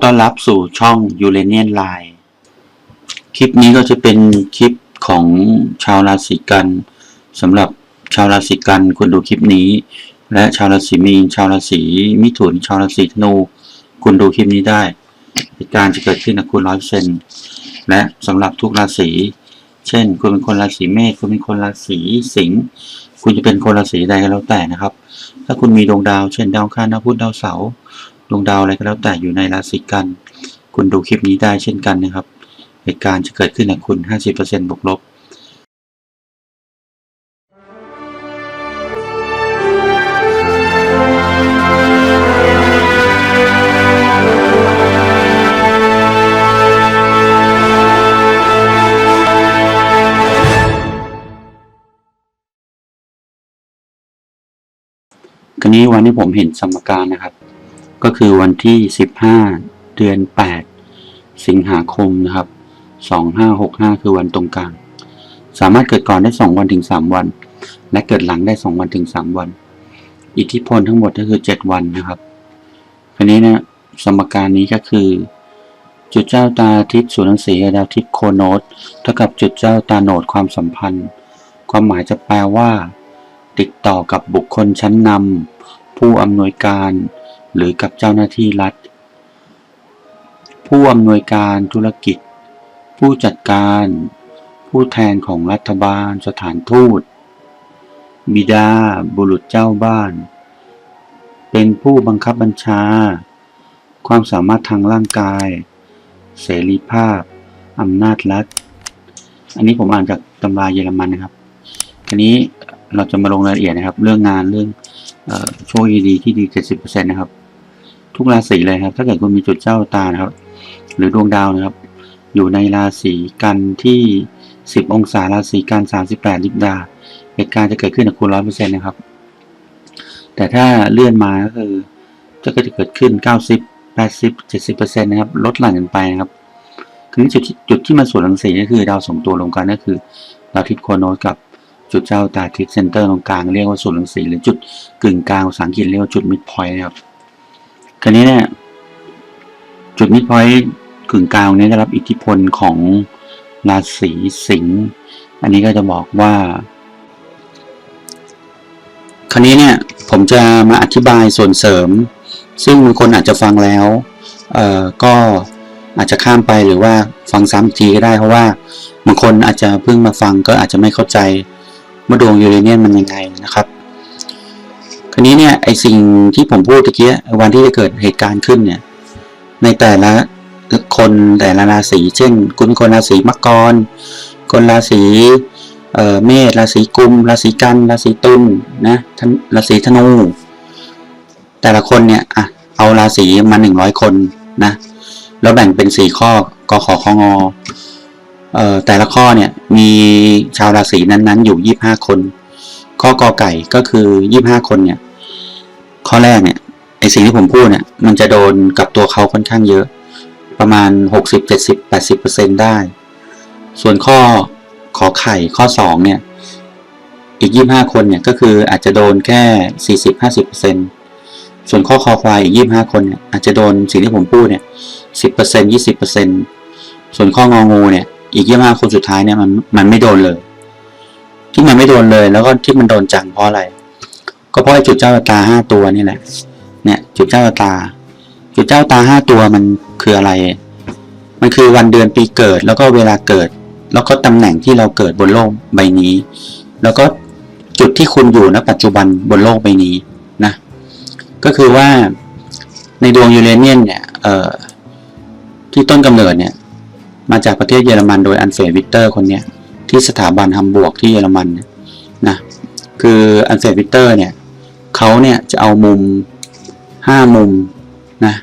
อต้อนรับสู่ช่อง u r a n i a n Line คลิปนี้ก็จะเป็นคลิปของชาวราศีกันสำหรับชาวราศีกันควรดูคลิปนี้ และชาวราศีมีนชาวราศีมิถุนชาวราศีธนูคุณดูคลิปนี้ได้เหตุการณ์จะเกิดขึ้นกับคุณร้อยเซนและสำหรับทุกราศีเช่น คุณเป็นคนราศีเมษคุณเป็นคนราศีสิงห์คุณจะเป็นคนราศีใดก็แล้วแต่นะครับ ถ้าคุณมีดวงดาว เช่นดาวคารดาวพุธดาวเสาร์ ดวงดาวอะไรก็แล้วแต่อยู่ในราศีกัน คุณดูคลิปนี้ได้เช่นกันนะครับ เหตุการณ์จะเกิดขึ้นกับคุณ 50%บวกลบคราวนี้วันที่ผมเห็นสมการนะครับ ก็คือวันที่ 15 เดือน 8 สิงหาคมนะครับ 2565 คือวันตรงกลาง สามารถเกิดก่อนได้ 2 วันถึง 3 วัน และเกิดหลังได้ 2 วันถึง 3 วัน อิทธิพลทั้งหมดก็คือ 7 วันนะครับคราวนี้นะสมการนี้ก็คือ จุดเจ้าตาอาทิตย์สุนันทรีกับดาวอาทิตย์โคโนตเท่ากับจุดเจ้าตาโนดความสัมพันธ์ ความหมายจะแปลว่า ติดต่อกับบุคคลชั้นนำผู้อำนวยการ หรือกับเจ้าหน้าที่รัฐ ผู้อำนวยการธุรกิจ ผู้จัดการ ผู้แทนของรัฐบาลสถานทูต บิดา บุรุษเจ้าบ้าน เป็นผู้บังคับบัญชา ความสามารถทางร่างกาย เสรีภาพอำนาจรัฐ อันนี้ผมอ่านจากตำราเยอรมันนะครับทีนี้เราจะมาลงรายละเอียดนะครับ เรื่องงานเรื่องเออโชคดีที่ดี 70%นะครับ ทุกราศีเลยครับ ถ้าเกิดคุณมีจุดเจ้าตานะครับ หรือดวงดาวนะครับ อยู่ในราศีกันที่ 10 องศาราศีกัน38ลิบดาเหตุการณ์จะเกิดขึ้นกับคุณ100%นะครับ แต่ถ้าเลื่อนมาก็คือจะก็จะเกิดขึ้น 90 80 70%นะครับ ลดหลั่นกันไปนะครับคือจุดจุดที่มาส่วนรังสีก็คือดาวสองตัวรวมกันก็คือดาวทิตย์โคโนสกับจุดเจ้าตาทิศเซนเตอร์ตรงกลางเรียกว่าศูนรังสีหรือจุดกึ่งกลางภาษาอังกฤษเรียกว่าจุดมิดพอยต์นะครับ คราวนี้เนี่ยจุดมิดพอยต์กึ่งกลางนี้ได้รับอิทธิพลของราศีสิงห์ อันนี้ก็จะบอกว่า คราวนี้เนี่ยผมจะมาอธิบายส่วนเสริม ซึ่งบางคนอาจจะฟังแล้วเอ่อก็อาจจะข้ามไปหรือว่าฟังซ้ำอีกทีก็ได้เพราะว่าบางคนอาจจะเพิ่งมาฟังก็อาจจะไม่เข้าใจว่าดวงยูเรเนียนมันยังไงนะครับาวนี้เนี่ยไอสิ่งที่ผมพูดตะกี้วันที่จะเกิดเหตุการณ์ขึ้นเนี่ย ในแต่ละคนแต่ละราศีเช่น คุณคนราศีมังกร คนราศีเอ่อเมษราศีกุมราศีกันราศีตุลนะท่านราศีธนู แต่ละคนเนี่ยอะเอาราศีมาหนึ่งร้อยคนนะแล้วแบ่งเป็นสี่ข้อกขอของอเอ่อแต่ละข้อเนี่ยมีชาวราศีนั้นๆ อยู่ยี่บห้าคน ข้อกอไก่ก็คือยี่บห้าคนเนี่ย ข้อแรกเนี่ยไอสิ่งที่ผมพูดเนี่ยมันจะโดนกับตัวเขาค่อนข้างเยอะ ประมาณหกสิบเจ็ดสิบแปดสิบเปอร์เซ็นได้ ส่วนข้อขอไข่ข้อสองเนี่ย อีกยี่ห้าคนเนี่ยก็คืออาจจะโดนแค่สี่สิบห้าสิบเปอร์เซ็นส่วนข้อคอควายอีกยี่ห้าคนเนี่ยอาจจะโดนสิ่งที่ผมพูดเนี่ยสิบเปอร์เซ็นยี่สิบเปอร์เซ็นส่วนข้ององูเนี่ยอีกยี่ห้าคนสุดท้ายเนี่ยมันมันไม่โดนเลย ที่มันไม่โดนเลยแล้วก็ที่มันโดนจังเพราะอะไร ก็เพราะจุดเจ้าตาห้าตัวนี่แหละ เนี่ย จุดเจ้าตา จุดเจ้าตาห้าตัวมันคืออะไร มันคือวันเดือนปีเกิด แล้วก็เวลาเกิด แล้วก็ตำแหน่งที่เราเกิดบนโลกใบนี้ แล้วก็จุดที่คุณอยู่ณปัจจุบันบนโลกใบนี้นะ ก็คือว่าในดวงยูเรเนียนเนี่ยเอ่อที่ต้นกำเนิดเนี่ย มาจากประเทศเยอรมันโดยอันเฟรวิกเตอร์คนเนี้ยที่สถาบันฮัมบวร์กที่เยอรมันนะคืออันเฟรวิกเตอร์เนี่ย เขาเนี่ยจะเอามุมห้ามุมนะ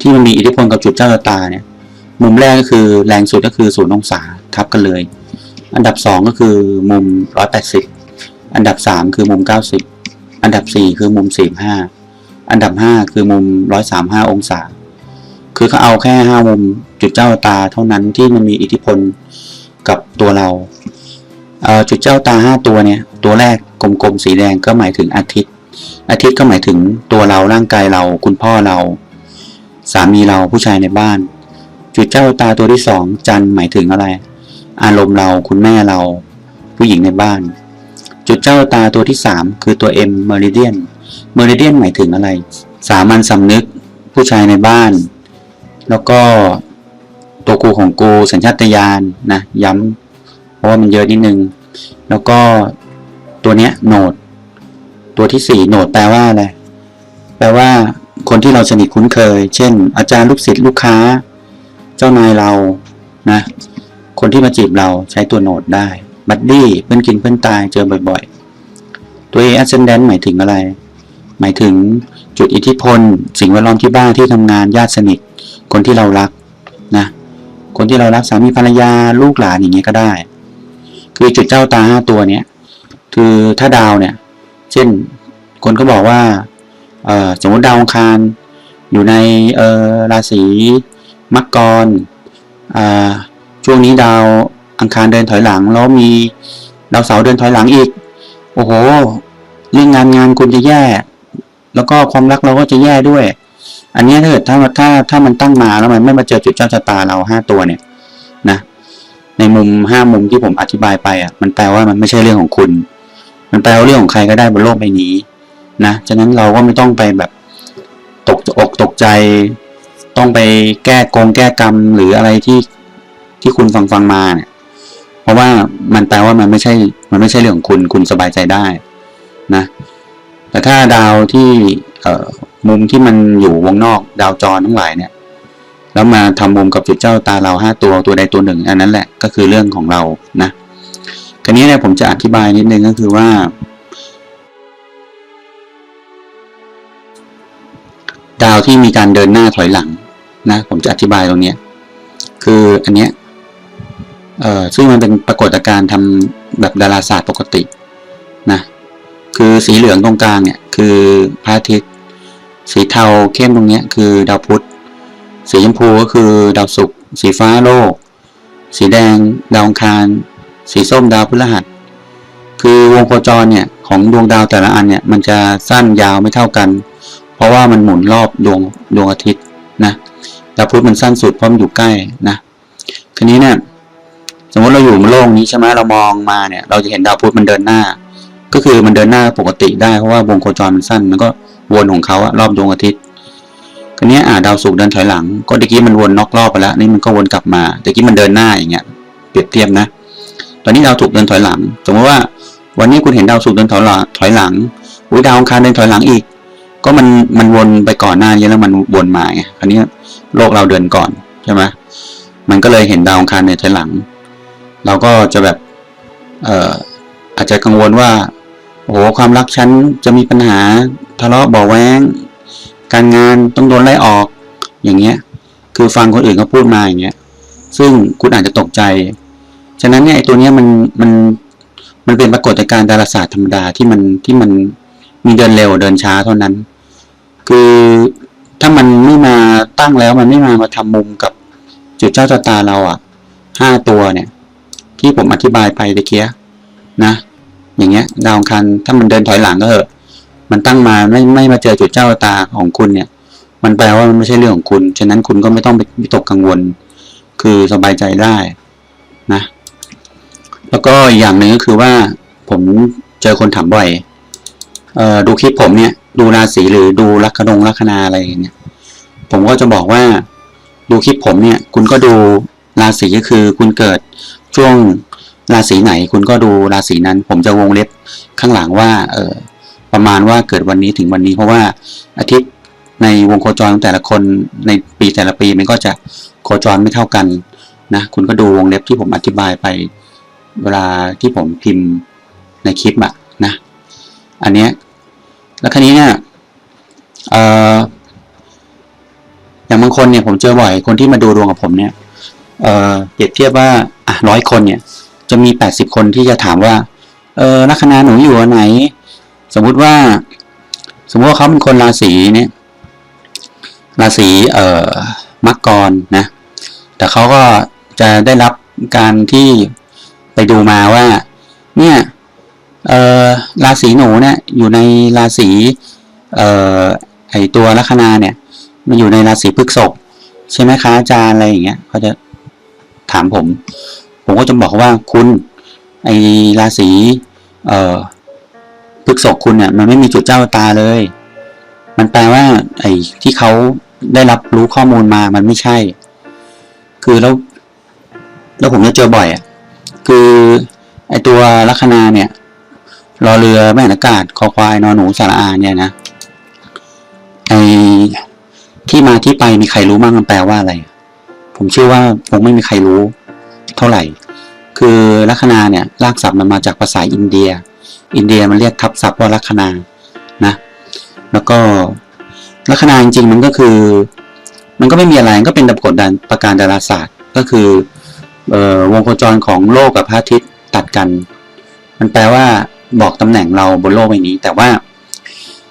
ที่มันมีอิทธิพลกับจุดเจ้าตาเนี่ยมุมแรกก็คือแรงสุดก็คือศูนย์องศาทับกันเลย อันดับสองก็คือมุมร้อยแปดสิบอันดับสามคือมุมเก้าสิบอันดับสี่คือมุมสี่ห้าอันดับห้าคือมุมร้อยสามห้าองศา คือเขาเอาแค่ห้ามุมจุดเจ้าตาเท่านั้นที่มันมีอิทธิพลกับตัวเราเจุดเจ้าตาห้าตัวเนี่ย ตัวแรกกลมๆ สีแดงก็หมายถึงอาทิตย์ อาทิตย์ก็หมายถึงตัวเราร่างกายเรา คุณพ่อเรา สามีเราผู้ชายในบ้าน จุดเจ้าตาตัวที่สองจันหมายถึงอะไร อารมณ์เราคุณแม่เรา ผู้หญิงในบ้าน จุดเจ้าตาตัวที่สามคือตัว M Meridian Meridian หมายถึงอะไร สามัญสำนึก ผู้ชายในบ้าน แล้วก็ตัวกูของกูสัญชาตญาณนะย้ำเพราะว่ามันเยอะนิดนึง แล้วก็ตัวเนี้ยโหนด ตัวที่สี่โหนดแปลว่าอะไรแปลว่า คนที่เราสนิทคุ้นเคย เช่น อาจารย์ลูกศิษย์ลูกค้า เจ้านายเรานะ คนที่มาจีบเราใช้ตัวโหนดได้บัดดี้เพื่อนกินเพื่อนตายเจอบ่อยๆ ตัว A ascendant หมายถึงอะไร หมายถึงจุดอิทธิพล สิ่งแวดล้อมที่บ้านที่ทำงานญาติสนิท คนที่เรารักนะคนที่เรารักสามีภรรยาลูกหลานอย่างเงี้ยก็ได้ คือจุดเจ้าตาห้าตัวเนี้ยคือถ้าดาวเนี่ย เช่น คนก็บอกว่าสมมติดาวอังคารอยู่ในราศีมังกรช่วงนี้ดาวอังคารเดินถอยหลัง แล้วมีดาวเสาร์เดินถอยหลังอีก โอ้โห เรื่องงานงานคุณจะแย่ แล้วก็ความรักเราก็จะแย่ด้วย อันนี้ถ้าเกิดถ้าถ้าถ้ามันตั้งมาแล้วมันไม่มาเจอจุดเจ้าชะตาเราห้าตัวเนี่ยนะ ในมุมห้ามุมที่ผมอธิบายไปอะ มันแปลว่ามันไม่ใช่เรื่องของคุณ มันแปลว่าเรื่องของใครก็ได้บนโลกใบนี้นะฉะนั้นเราก็ไม่ต้องไปแบบตกอกตกใจ ต้องไปแก้กงแก้กรรมหรืออะไรที่ที่คุณฟังฟังมาเนี่ย เพราะว่ามันแปลว่ามันไม่ใช่ มันไม่ใช่เรื่องของคุณ คุณสบายใจได้นะ แต่ถ้าดาวที่เอ่อมุมที่มันอยู่วงนอกดาวจรทั้งหลายเนี่ย แล้วมาทำมุมกับจุดเจ้าตาเราห้าตัวตัวใดตัวหนึ่ง อันนั้นแหละก็คือเรื่องของเรานะ คราวนี้เนี่ยผมจะอธิบายนิดนึงก็คือว่า ดาวที่มีการเดินหน้าถอยหลังนะ ผมจะอธิบายตรงนี้คืออันเนี้ยเอ่อซึ่งมันเป็นปรากฏการณ์ทำแบบดาราศาสตร์ปกตินะคือสีเหลืองตรงกลางเนี่ยคือพระอาทิตย์สีเทาเข้มตรงเนี้ยคือดาวพุธ สีชมพูก็คือดาวศุกร์สีฟ้าโลก สีแดง ดาวอังคาร สีส้มดาวพฤหัส คือวงโคจรเนี่ยของดวงดาวแต่ละอันเนี่ยมันจะสั้นยาวไม่เท่ากัน เพราะว่ามันหมุนรอบดวงดวงอาทิตย์นะดาวพุธมันสั้นสุดเพราะมันอยู่ใกล้นะทีนี้เนี่ยสมมติเราอยู่บนโลกนี้ใช่ไหมเรามองมาเนี่ยเราจะเห็นดาวพุธมันเดินหน้า ก็คือมันเดินหน้าปกติได้เพราะว่าวงโคจรมันสั้นมันก็วนของเขาอะรอบดวงอาทิตย์ทีนี้อ่าดาวศุกร์เดินถอยหลัง ก็ตะกี้มันวนนอกรอบไปแล้วนี่มันก็วนกลับมาตะกี้มันเดินหน้าอย่างเงี้ยเปรียบเทียบนะ ตอนนี้ดาวศุกร์เดินถอยหลัง สมมติว่า วันนี้คุณเห็นดาวศุกร์เดินถอยหลังถอยหลังอุ้ยดาวอังคารเดินถอยหลังอีก ก็มันมันวนไปก่อนหน้านี้แล้วมันวนมาไงคราวนี้โลกเราเดินก่อนใช่ไหมมันก็เลยเห็นดาวอังคารเดินถอยหลัง เราก็จะแบบเอ่ออาจจะกังวลว่าโอ้โหความรักฉันจะมีปัญหาทะเลาะเบาะแว้ง การงานต้องโดนไล่ออกอย่างเงี้ย คือฟังคนอื่นเขาพูดมาอย่างเงี้ย ซึ่งคุณอาจจะตกใจ ฉะนั้นเนี่ยไอ้ตัวเนี้ยมันมันมันเป็นปรากฏการณ์ดาราศาสตร์ธรรมดาที่มันที่มันมีเดินเร็วเดินช้าเท่านั้น คือถ้ามันไม่มาตั้งแล้วมันไม่มามาทำมุมกับจุดเจ้าชะตาเราอะห้าตัวเนี่ย ที่ผมอธิบายไปตะเกียนะ อย่างเงี้ย ดาวอังคารถ้ามันเดินถอยหลังก็เถอะมันตั้งมาไม่ไม่มาเจอจุดเจ้าตาของคุณเนี่ย มันแปลว่ามันไม่ใช่เรื่องของคุณ ฉะนั้นคุณก็ไม่ต้องไปตกกังวล คือสบายใจได้นะ แล้วก็อย่างหนึ่งก็คือว่าผมเจอคนถามบ่อยเอ่อดูคลิปผมเนี่ย ดูราศีหรือดูลัคนาลัคนาอะไรเงี้ยผมก็จะบอกว่าดูคลิปผมเนี่ย คุณก็ดูราศีก็คือคุณเกิดช่วงราศีไหน คุณก็ดูราศีนั้น ผมจะวงเล็บข้างหลังว่า เออประมาณว่าเกิดวันนี้ถึงวันนี้เพราะว่าอาทิตย์ในวงโคจรของแต่ละคนในปีแต่ละปีมันก็จะโคจรไม่เท่ากันนะ คุณก็ดูวงเล็บที่ผมอธิบายไป เวลาที่ผมพิมพ์ในคลิปอะนะ อันเนี้ยแล้วคันนี้เนี่ยเอ่ออย่างบางคนเนี่ยผมเจอบ่อยคนที่มาดูดวงกับผมเนี่ยเอ่อเปรียบเทียบว่าอะร้อยคนเนี่ย จะมีแปดสิบคนที่จะถามว่า เออลัคนาหนูอยู่ไหน สมมุติว่า สมมติว่าเขาเป็นคนราศีเนี่ยราศีเอ่อมักกรนะ แต่เขาก็จะได้รับการที่ ไปดูมาว่า เนี่ยราศีหนูเนี่ยอยู่ในราศีออไอตัวลัคนาเนี่ยคมาอยู่ในราศีพฤษภใช่ไหมคะอาจารย์อะไรอย่างเงี้ยเขาจะถามผม ผมก็จะบอกว่าคุณไอราศีเอ่อพฤกษภคุณเนี่ยมันไม่มีจุดเจ้าตาเลย มันแปลว่า ไอ้ที่เขาได้รับรู้ข้อมูลมามันไม่ใช่ คือแล้ว แล้วผมจะเจอบ่อยอะ คือไอตัวลัคนาเนี่ยรอเรือแม่นอากาศคอควายนอนหนูสาระอาเนี่ยนะไอที่มาที่ไปมีใครรู้บ้างมันแปลว่าอะไร ผมเชื่อว่าคงไม่มีใครรู้ เท่าไหร่ คือลัคนาเนี่ยรากศัพท์มันมาจากภาษาอินเดีย อินเดียมันเรียกทับศัพท์ว่าลัคนานะแล้วก็ลัคนาจริงๆมันก็คือ มันก็ไม่มีอะไรก็เป็นดับกฎดันประการดาราศาสตร์ก็คือ วงโคจรของโลกกับพระอาทิตย์ตัดกัน มันแปลว่าบอกตำแหน่งเราบนโลกใบนี้ แต่ว่า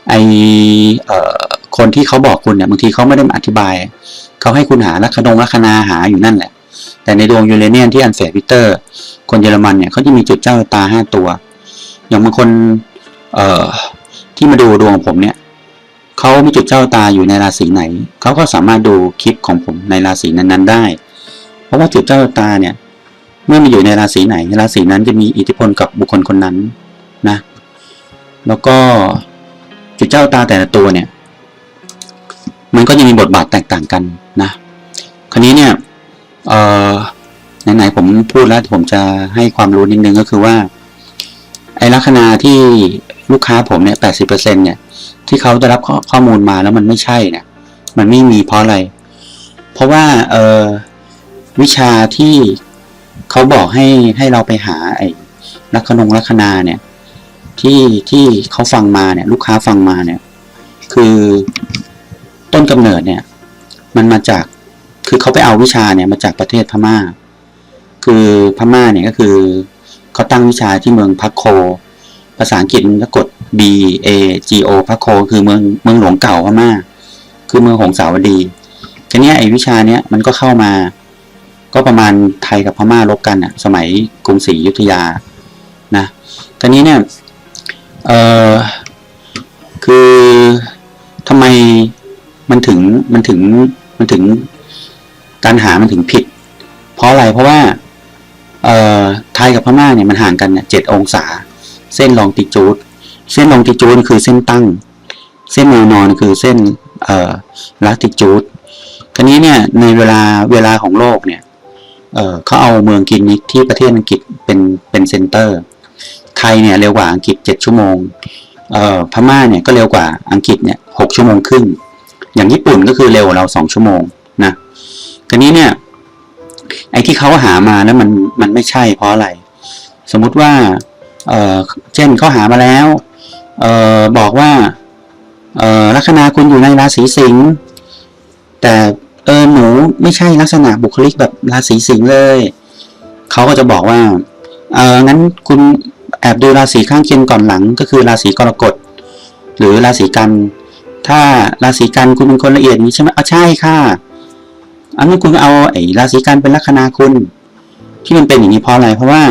ไออคนที่เขาบอกคุณเนี่ยบางทีเขาไม่ได้มาอธิบาย เขาให้คุณหาลัคดงลัคนาหาอยู่นั่นแหละ แต่ในดวงยูเรเนียนที่อันเฟรพิเตอร์ คนเยอรมันเนี่ยเขาจะมีจุดเจ้าตาห้าตัว อย่างบางคนเอ่อที่มาดูดวงของผมเนี่ยเขามีจุดเจ้าตาอยู่ในราศีไหน เขาก็สามารถดูคลิปของผมในราศีนั้นๆได้ เพราะว่าจุดเจ้าตาเนี่ย เมื่อมาอยู่ในราศีไหนราศีนั้นจะมีอิทธิพลกับบุคคลคนนั้นนะ แล้วก็จุดเจ้าตาแต่ละตัวเนี่ย มันก็จะมีบทบาทแตกต่างกันนะ คราวนี้เนี่ยเอ่อไหนๆผมพูดแล้วผมจะให้ความรู้นิดนึงก็คือว่า ไอ้ลัคนาที่ลูกค้าผมเนี่ยแปดสิบเปอร์เซ็นเนี่ย ที่เขาได้รับข้อข้อมูลมาแล้วมันไม่ใช่เนี่ย มันไม่มีเพราะอะไร เพราะว่าเออ วิชาที่เขาบอกให้ให้เราไปหาไอ้ลัคนงลัคนาเนี่ย ที่ที่เขาฟังมาเนี่ย ลูกค้าฟังมาเนี่ย คือต้นกำเนิดเนี่ย มันมาจากคือเขาไปเอาวิชาเนี่ยมาจากประเทศพม่า คือพม่าเนี่ยก็คือเขาตั้งวิชาที่เมืองพักโค ภาษาอังกฤษมันก็กด B A G O พักโค คือเมืองเมืองหลวงเก่าพม่า คือเมืองหงสาวดีทีเนี้ไอ้วิชาเนี้ยมันก็เข้ามา ก็ประมาณไทยกับพม่าลบกันอะสมัยกรุงศรีอยุธยานะทีนี้เนี่ยเออคือทำไมมันถึงมันถึงมันถึงการหามันถึงผิด เพราะอะไรเพราะว่าเอ่อไทยกับพม่าเนี่ยมันห่างกันเนี่ยเจ็ดองศา เส้นลองติจูดเส้นลองติจูดคือเส้นตั้ง เส้นแนวนอนคือเส้นเอ่อลัติจูดคราวนี้เนี่ยในเวลาเวลาของโลกเนี่ย เขาเอาเมืองกินนิกที่ประเทศอังกฤษเป็นเป็นเซนเตอร์ ไทยเนี่ยเร็วกว่าอังกฤษเจ็ดชั่วโมงพม่าเนี่ยก็เร็วกว่าอังกฤษเนี่ยหกชั่วโมงครึ่ง อย่างญี่ปุ่นก็คือเร็วกว่าเราสองชั่วโมงนะคราวนี้เนี่ยไอ้ที่เขาหามาแล้วมันมันไม่ใช่เพราะอะไร สมมุติว่าเออเช่นเขาหามาแล้วเออบอกว่าเออลัคนาคุณอยู่ในราศีสิงห์แต่ เออหนูไม่ใช่ลักษณะบุคลิกแบบราศีสิงห์เลย เขาก็จะบอกว่า เอองั้นคุณแอบดูราศีข้างเคียงก่อนหลัง ก็คือราศีกรกฎหรือราศีกัน ถ้าราศีกันคุณเป็นคนละเอียดนี้ใช่ไหมอะใช่ค่ะอันนี้คุณเอาไอ้ราศีกันเป็นลัคนาคุณ ที่มันเป็นอย่างนี้เพราะอะไรเพราะว่า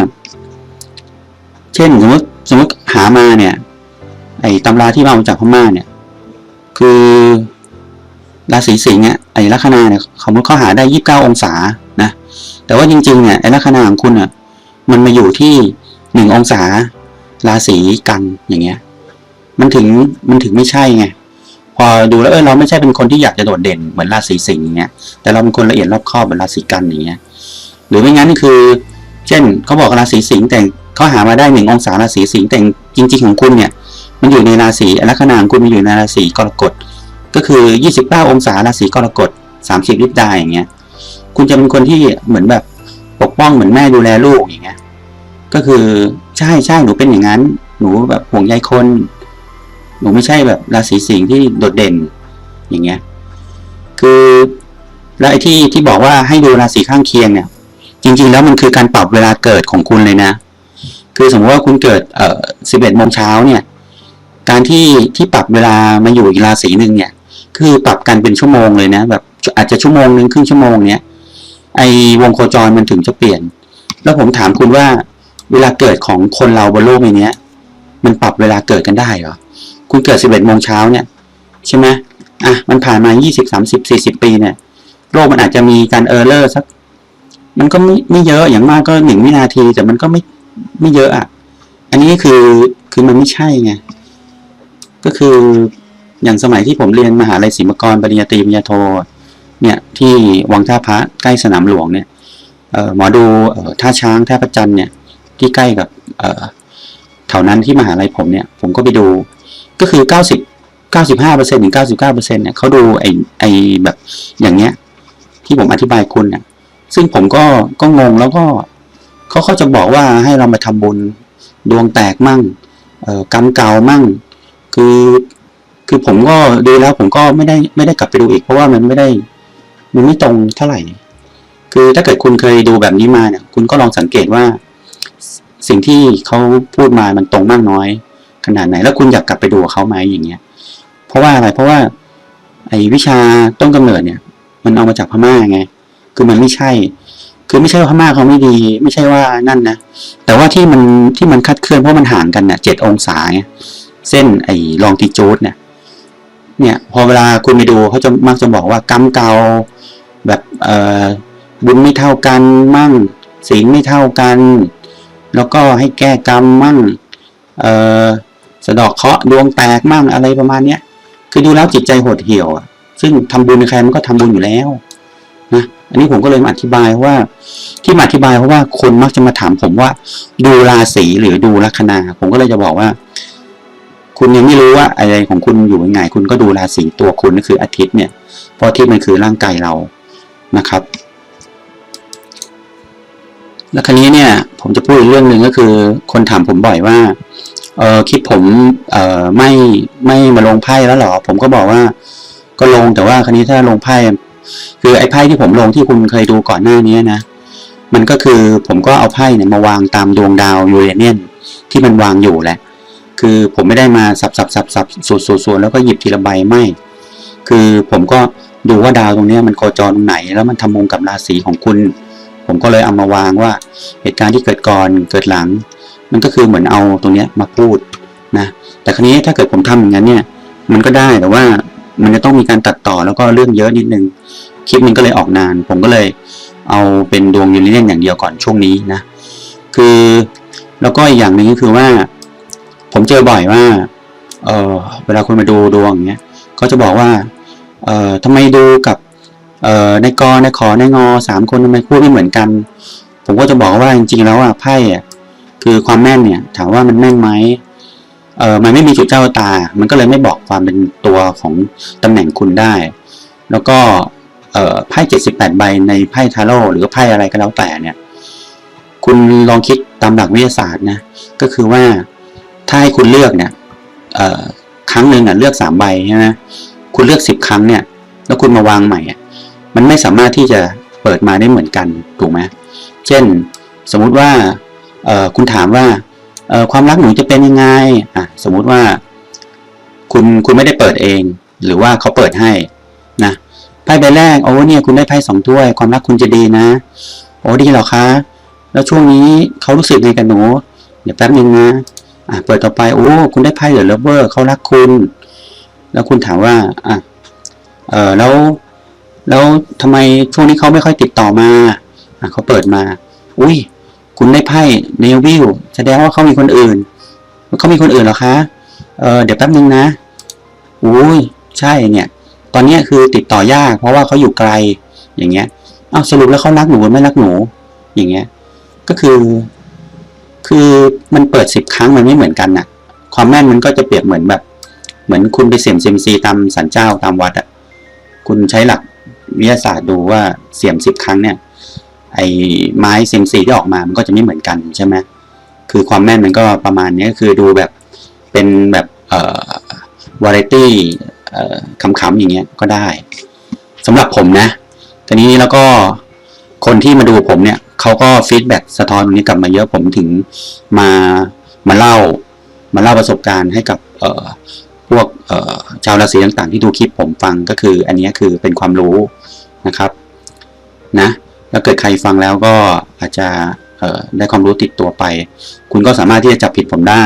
เช่นสมมติสมมติหามาเนี่ย ไอ้ตำราที่มาจากพม่าเนี่ย คือราศีสิงห์เนี่ยไอ้ลัคนาเนี่ยสมมติเขาหาได้ยี่สิบเก้าองศานะแต่ว่าจริงๆเนี่ยไอ้ลัคนาของคุณอะมันมาอยู่ที่หนึ่งองศาราศีกันอย่างเงี้ย มันถึงมันถึงไม่ใช่ไงพอดูแล้วเออเราไม่ใช่เป็นคนที่อยากจะโดดเด่นเหมือนราศีสิงห์อย่างเงี้ยแต่เราเป็นคนละเอียดรอบคอบเหมือนราศีกันอย่างเงี้ย หรือไม่งั้นคือ เช่นเขาบอกราศีสิงห์แต่เขาหามาได้หนึ่งองศาราศีสิงห์แต่จริง ๆ ของคุณเนี่ย มันอยู่ในราศีลัคนาของคุณมันอยู่ในราศีกรกฎ ก็คือยี่สิบเก้าองศาราศีกรกฎสามสิบลิบดาอย่างเงี้ย คุณจะเป็นคนที่เหมือนแบบปกป้องเหมือนแม่ดูแลลูกอย่างเงี้ย ก็คือใช่ใช่หนูเป็นอย่างนั้น หนูแบบห่วงใยคน หนูไม่ใช่แบบราศีสิงห์ที่โดดเด่นอย่างเงี้ย คือแล้วไอ้ที่ที่บอกว่าให้ดูราศีข้างเคียงเนี่ย จริง ๆ แล้วมันคือการปรับเวลาเกิดของคุณเลยนะ คือสมมติว่าคุณเกิดเอ่อสิบเอ็ดโมงเช้าเนี่ย การที่ที่ปรับเวลามาอยู่อีกราศีหนึ่งเนี่ย คือปรับกันเป็นชั่วโมงเลยนะแบบอาจจะชั่วโมงหนึ่งครึ่งชั่วโมงเนี้ยไอวงโคจรมันถึงจะเปลี่ยน แล้วผมถามคุณว่า เวลาเกิดของคนเราบนโลกใบเนี้ยมันปรับเวลาเกิดกันได้เหรอคุณเกิดสิบเอ็ดโมงเช้าเนี่ยใช่ไหมอะมันผ่านมายี่สิบสามสิบสี่สิบปีเนี่ยโลกมันอาจจะมีการเออร์เลอร์สัก มันก็ไม่ไม่เยอะอย่างมากก็หนึ่งวินาที แต่มันก็ไม่ไม่เยอะอะ อันนี้คือคือมันไม่ใช่ไงก็คือ อย่างสมัยที่ผมเรียนมหาลัยศิลปากรปริญญาตรีปริญญาโทเนี่ยที่วังท่าพระใกล้สนามหลวงเนี่ยหมอดูท่าช้างท่าประจันเนี่ยที่ใกล้กับแถวนั้นที่มหาลัยผมเนี่ยผมก็ไปดูก็คือเก้าสิบเก้าสิบห้าเปอร์เซ็นถึงเก้าสิบเก้าเปอร์เซ็นเนี่ยเขาดูไอ้ไอ้แบบอย่างเงี้ยที่ผมอธิบายคุณเนี่ยซึ่งผมก็ก็งงแล้วก็เขาเขาจะบอกว่าให้เรามาทำบุญดวงแตกมั่งกรรมเก่ามั่ง คือ คือผมก็ดูแล้วผมก็ไม่ได้ไม่ได้กลับไปดูอีก เพราะว่ามันไม่ได้ มันไม่ตรงเท่าไหร่ คือถ้าเกิดคุณเคยดูแบบนี้มาเนี่ย คุณก็ลองสังเกตว่า สิ่งที่เขาพูดมามันตรงมากน้อย ขนาดไหน แล้วคุณอยากกลับไปดูเขาไหมอย่างเงี้ย เพราะว่าอะไร เพราะว่า ไอ้วิชาต้นกำเนิดเนี่ย มันเอามาจากพม่าไง คือมันไม่ใช่ คือไม่ใช่ว่าพม่าเขาไม่ดี ไม่ใช่ว่านั่นนะ แต่ว่าที่มันที่มันคัดเคลื่อนเพราะมันห่างกันน่ะเจ็ดองศาไงเส้นไอ้ลองติจูดเนี่ย เนี่ย พอเวลาคุณไปดูเขาจะมักจะบอกว่ากรรมเก่าแบบเออบุญไม่เท่ากันมั่งศีลไม่เท่ากัน แล้วก็ให้แก้กรรมมั่งเออสะดอกเคาะดวงแตกมั่งอะไรประมาณเนี้ยคือดูแล้วจิตใจโหดเหี่ยวอะ ซึ่งทำบุญใครมันก็ทำบุญอยู่แล้วนะอันนี้ผมก็เลยมาอธิบายว่า ที่มาอธิบายเพราะว่าคนมักจะมาถามผมว่า ดูราศีหรือดูลัคนา ผมก็เลยจะบอกว่า คุณยังไม่รู้ว่าอะไรของคุณอยู่ยังไง คุณก็ดูราศีตัวคุณก็คืออาทิตย์เนี่ย เพราะอาทิตย์มันคือร่างกายเรานะครับ แล้วคราวนี้เนี่ย ผมจะพูดอีกเรื่องหนึ่งก็คือ คนถามผมบ่อยว่าเออคลิปผมเออไม่ไม่มาลงไพ่แล้วหรอ ผมก็บอกว่า ก็ลงแต่ว่าคราวนี้ถ้าลงไพ่คือไอ้ไพ่ที่ผมลงที่คุณเคยดูก่อนหน้านี้นะ มันก็คือผมก็เอาไพ่เนี่ยมาวางตามดวงดาวยูเรเนียนที่มันวางอยู่แหละ คือผมไม่ได้มาสับสับสับสับส่วนส่วนส่วนแล้วก็หยิบทีละใบไม่ คือผมก็ดูว่าดาวตรงนี้มันโคจรตรงไหน แล้วมันทำมุมกับราศีของคุณ ผมก็เลยเอามาวางว่าเหตุการณ์ที่เกิดก่อนเกิดหลัง มันก็คือเหมือนเอาตรงเนี้ยมาพูดนะแต่ครั้นี้ถ้าเกิดผมทำอย่างนั้นเนี่ยมันก็ได้แต่ว่ามันจะต้องมีการตัดต่อแล้วก็เรื่องเยอะนิดนึงคลิปมันก็เลยออกนาน ผมก็เลยเอาเป็นดวงยูเรเนียนอย่างเดียวก่อนช่วงนี้นะคือแล้วก็อีกอย่างหนึ่งก็คือว่า ผมเจอบ่อยว่า เออเวลาคนมาดูดวงอย่างเงี้ยเขาจะบอกว่า เอ่อทำไมดูกับ เอ่อในกอในขอในงอสามคนทำไมพูดไม่เหมือนกัน ผมก็จะบอกว่าจริงๆแล้วอะไพ่อะคือความแม่นเนี่ย ถามว่ามันแม่นไหมเออมันไม่มีจุดเจ้าตา มันก็เลยไม่บอกความเป็นตัวของตำแหน่งคุณได้ แล้วก็เออไพ่เจ็ดสิบแปดใบในไพ่ทาโร่หรือไพ่อะไรก็แล้วแต่เนี่ย คุณลองคิดตามหลักวิทยาศาสตร์นะ ก็คือว่า ถ้าให้คุณเลือกเนี่ยครั้งหนึ่งอะเลือกสามใบใช่ไหมคุณเลือกสิบครั้งเนี่ย แล้วคุณมาวางใหม่อะมันไม่สามารถที่จะเปิดมาได้เหมือนกันถูกไหมเช่นสมมุติว่าคุณถามว่าความรักหนูจะเป็นยังไงอะสมมุติว่า คุณคุณไม่ได้เปิดเอง หรือว่าเขาเปิดให้นะไพ่ใบแรกโอ้เนี่ยคุณได้ไพ่สองถ้วย ความรักคุณจะดีนะ โอ้ดีเหรอคะ แล้วช่วงนี้เขารู้สึกไงกับหนู เดี๋ยวแป๊บนึงนะ อะเปิดต่อไปโอ้คุณได้ไพ่เดอะเลเวอร์เขารักคุณ แล้วคุณถามว่าอะเออแล้วแล้วทำไมช่วงนี้เขาไม่ค่อยติดต่อมาอะเขาเปิดมา อุ้ยคุณได้ไพ่เนวิลแสดงว่าเขามีคนอื่นเขามีคนอื่นเหรอคะเออเดี๋ยวแป๊บนึงนะอุ้ยใช่เนี่ย ตอนนี้คือติดต่อยาก เพราะว่าเขาอยู่ไกลอย่างเงี้ยอ้าวสรุปแล้วเขารักหนูหรือไม่รักหนู อย่างเงี้ย ก็คือ คือมันเปิดสิบครั้งมันไม่เหมือนกันน่ะความแม่นมันก็จะเปรียบเหมือนแบบ เหมือนคุณไปเสี่ยมเซียมซีตามสันเจ้าตามวัดอะคุณใช้หลักวิทยาศาสตร์ดูว่าเสี่ยมสิบครั้งเนี่ย ไอ้ไม้เซียมซีที่ออกมามันก็จะไม่เหมือนกันใช่ไหมคือความแม่นมันก็ประมาณนี้ก็คือดูแบบเป็นแบบเอ่อวาไรตี้เอ่อคำๆอย่างเงี้ยก็ได้สำหรับผมนะทีนี้แล้วก็คนที่มาดูผมเนี่ย เขาก็ฟีดแบ็กสะท้อนตรงนี้กลับมาเยอะผมถึงมามาเล่ามาเล่าประสบการณ์ให้กับเอ่อพวกเอ่อชาวราศีต่างๆ ที่ดูคลิปผมฟังก็คือ อันนี้คือเป็นความรู้นะครับนะแล้วเกิดใครฟังแล้วก็อาจจะได้ความรู้ติดตัวไป คุณก็สามารถที่จะจับผิดผมได้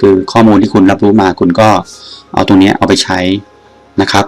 คือข้อมูลที่คุณรับรู้มาคุณก็เอาตรงนี้เอาไปใช้นะครับ